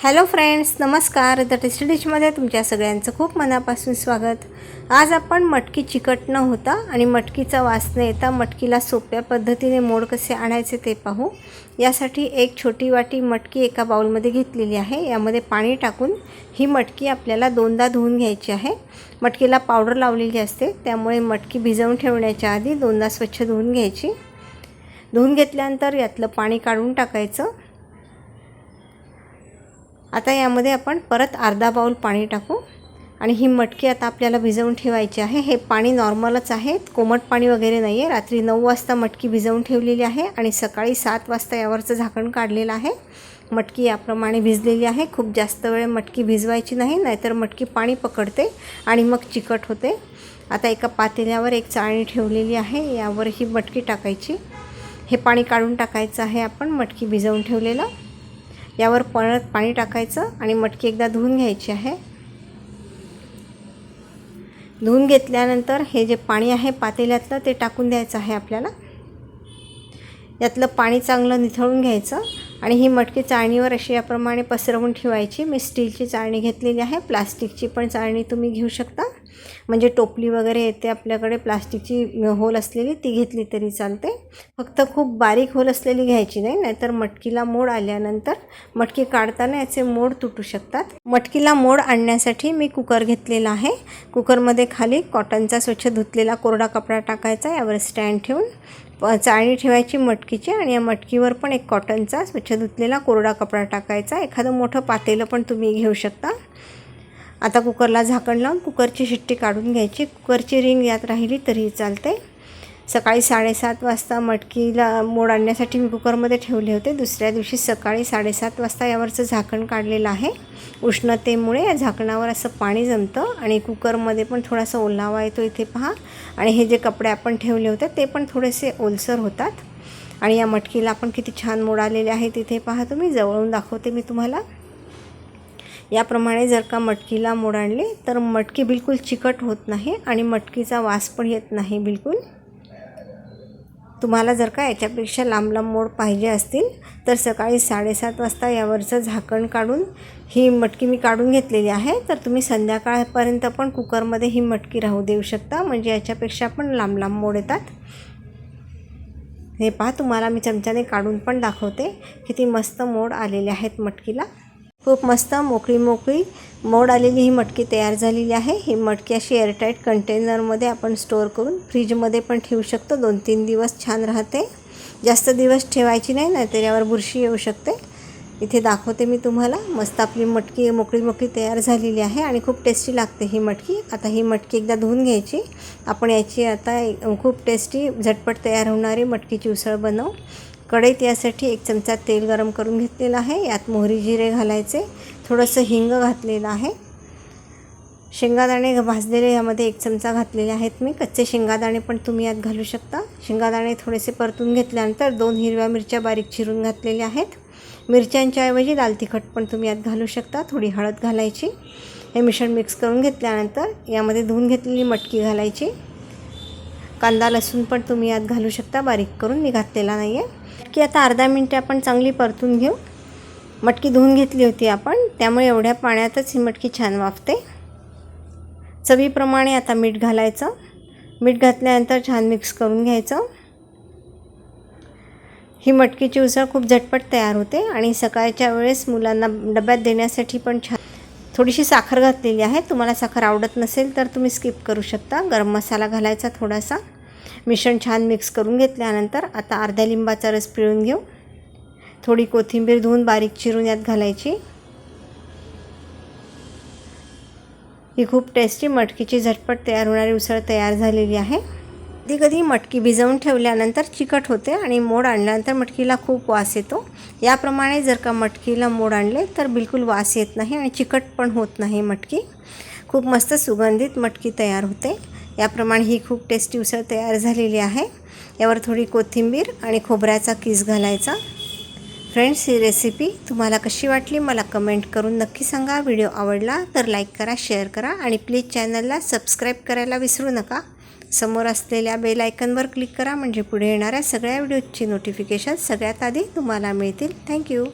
Hello friends नमस्कार. The tasty डिशमध्ये तुमच्या सगळ्यांचं खूप मनापासून स्वागत. आज आपण मटकी चिकट न होता आणि मटकीचा वास न येता मटकीला सोप्या पद्धतीने मोड कसे आणायचे ते पाहू. यासाठी एक छोटी वाटी मटकी एका बाऊलमध्ये घेतलेली आहे. यामध्ये पाणी टाकून ही मटकी आपल्याला दोनदा धुवून घ्यायची आहे. मटकीला पावडर लावलेली असते त्यामुळे मटकी भिजवून ठेवण्याच्या आधी दोनदा स्वच्छ धुवून घ्यायची. धुवून घेतल्यानंतर यातलं पाणी काढून टाकायचं. आता यामध्ये आपण परत अर्धा बाऊल पाणी टाकू. आणि ही मटकी आता आपल्याला भिजवून ठेवायची आहे. हे पाणी नॉर्मलच आहे. कोमट पाणी वगैरे नाही आहे रात्री नऊ वाजता मटकी भिजवून ठेवलेली आहे आणि सकाळी सात वाजता यावरचं झाकण काढलेलं आहे. मटकी याप्रमाणे भिजलेली आहे. खूप जास्त वेळ मटकी भिजवायची नाही नाहीतर मटकी पाणी पकडते आणि मग चिकट होते. आता एका पातेल्यावर एक चाळणी ठेवलेली आहे. यावर ही मटकी टाकायची. हे पाणी काढून टाकायचं आहे आपण मटकी भिजवून ठेवलेलं. यावर परत पाणी टाकायचं आणि मटकी एकदा धुवून घ्यायची आहे. धुवून घेतल्यानंतर हे जे पाणी आहे पातेल्यातलं ते टाकून द्यायचं आहे आपल्याला. यातलं पाणी चांगलं निथळून घ्यायचं आणि ही मटकी चाळणीवर अशी याप्रमाणे पसरवून ठेवायची. मी स्टीलची चाळणी घेतलेली आहे. प्लास्टिकची पण चाळणी तुम्ही घेऊ शकता. म्हणजे टोपली वगैरे येते आपल्याकडे प्लास्टिकची होल असलेली ती घेतली तरी चालते. फक्त खूप बारीक होल असलेली घ्यायची नाही नाहीतर मटकीला मोड आल्यानंतर मटकी काढताना याचे मोड तुटू शकतात. मटकीला मोड आणण्यासाठी मी कुकर घेतलेला आहे. कुकरमध्ये खाली कॉटनचा स्वच्छ धुतलेला कोरडा कपडा टाकायचा यावर स्टँड ठेवून चाळणी ठेवायची मटकीची आणि या मटकीवर पण एक कॉटनचा स्वच्छ धुतलेला कोरडा कपडा टाकायचा. एखादं मोठं पातेलं पण तुम्ही घेऊ शकता. आता कुकरला झाकण लावून कुकरची शिट्टी काढून घ्यायची. कुकरची रिंग यात राहिली तरीही चालते सकाळी साडेसात वाजता मटकीला मोड आणण्यासाठी मी कुकरमध्ये ठेवले होते. दुसऱ्या दिवशी सकाळी साडेसात वाजता यावरचं झाकण काढलेलं आहे. उष्णतेमुळे या झाकणावर असं पाणी जमतं आणि कुकरमध्ये पण थोडासा ओलावा येतो इथे पहा. आणि हे जे कपडे आपण ठेवले होते ते पण थोडेसे ओलसर होतात. आणि या मटकीला आपण किती छान मोड आलेले आहे तिथे पहा तुम्ही. जवळून दाखवते मी तुम्हाला. याप्रमाणे जर का मटकीला मोड आणले तर मटकी बिलकुल चिकट होत नाही आणि मटकीचा वास पण येत नाही बिलकुल. तुम्हाला जर का याच्यापेक्षा लांब लांब मोड पाहिजे असतील तर सकाळी साडेसात वाजता यावरचं झाकण काढून ही मटकी मी काढून घेतलेली आहे. तर तुम्ही संध्याकाळपर्यंत पण कुकरमध्ये ही मटकी राहू देऊ शकता म्हणजे याच्यापेक्षा पण लांब लांब मोड येतात. हे पहा तुम्हाला मी चमच्याने काढून पण दाखवते किती मस्त मोड आलेले आहेत मटकीला. खूप मस्त मोकळी मोकळी मोड आलेली ही मटकी तयार झालेली आहे. ही मटकी अशी एअरटाईट कंटेनरमध्ये आपण स्टोअर करून फ्रीजमध्ये पण ठेवू शकतो. दोन तीन दिवस छान राहते. जास्त दिवस ठेवायची नाही ना तर यावर बुरशी येऊ शकते. इथे दाखवते मी तुम्हाला. मस्त आपली मटकी मोकळी मोकळी तयार झालेली आहे आणि खूप टेस्टी लागते ही मटकी. आता ही मटकी एकदा धुवून घ्यायची. आपण याची आता खूप टेस्टी झटपट तयार होणारी मटकीची उसळ बनवू. कढईत यासाठी एक चमचा तेल गरम करून घेतलेलं आहे. यात मोहरी जिरे घालायचे. थोडंसं हिंग घातलेलं आहे. शेंगादाणे भाजलेले यामध्ये एक चमचा घातलेले आहेत मी. कच्चे शेंगादाणे पण तुम्ही यात घालू शकता. शेंगादाणे थोडेसे परतून घेतल्यानंतर दोन हिरव्या मिरच्या बारीक चिरून घातलेल्या आहेत. मिरच्यांच्या ऐवजी लाल तिखट पण तुम्ही यात घालू शकता. थोडी हळद घालायची. हे मिश्रण मिक्स करून घेतल्यानंतर यामध्ये धुवून घेतलेली मटकी घालायची. कांदा लसूण पण तुम्ही यात घालू शकता. बारीक करून मी घातलेला नाही आहे मटकी आता अर्धा मिनटे आपण चांगली परतून घेऊ. मटकी धुवून घेतली होती आपण. त्यामुळे एवढ्या पाण्यातच ही मटकी छान वाफते. चवीप्रमाणे आता मीठ घालायचं. मीठ घातल्यानंतर छान मिक्स करून घ्यायचं. ही मटकीची उसळ खूप झटपट तयार होते आणि सकाळच्या वेळेस मुलांना डब्यात देण्यासाठी पण छान थोडीशी साखर घातलेली आहे. तुम्हाला साखर आवडत नसेल तर तुम्ही स्किप करू शकता. गरम मसाला घालायचा थोडासा. मिश्रण छान मिक्स करून घेतल्यानंतर आता अर्ध्या लिंबाचा रस पिळून घेऊ. थोडी कोथिंबीर धुवून बारीक चिरून यात घालायची. ही खूप टेस्टी मटकीची झटपट तयार होणारी उसळ तयार झालेली आहे. कधी कधी मटकी भिजवून ठेवल्यानंतर चिकट होते आणि मोड आणल्यानंतर मटकीला खूप वास येतो. याप्रमाणे जर का मटकीला मोड आणले तर बिलकुल वास येत नाही आणि चिकट पण होत नाही मटकी. खूप मस्त सुगंधित मटकी तयार होते. याप्रमाणे ही खूप टेस्टी उसळ तयार झालेली आहे. यावर थोडी कोथिंबीर आणि खोबऱ्याचा किस घालायचा. फ्रेंड्स ही रेसिपी तुम्हाला कशी वाटली मला कमेंट करून नक्की सांगा. व्हिडिओ आवडला तर लाईक करा शेअर करा आणि प्लीज चॅनलला सबस्क्राईब करायला विसरू नका. समोर असलेल्या बेल आयकनवर क्लिक करा म्हणजे पुढे येणाऱ्या सगळ्या व्हिडिओची नोटिफिकेशन सगळ्यात आधी तुम्हाला मिळतील. थँक्यू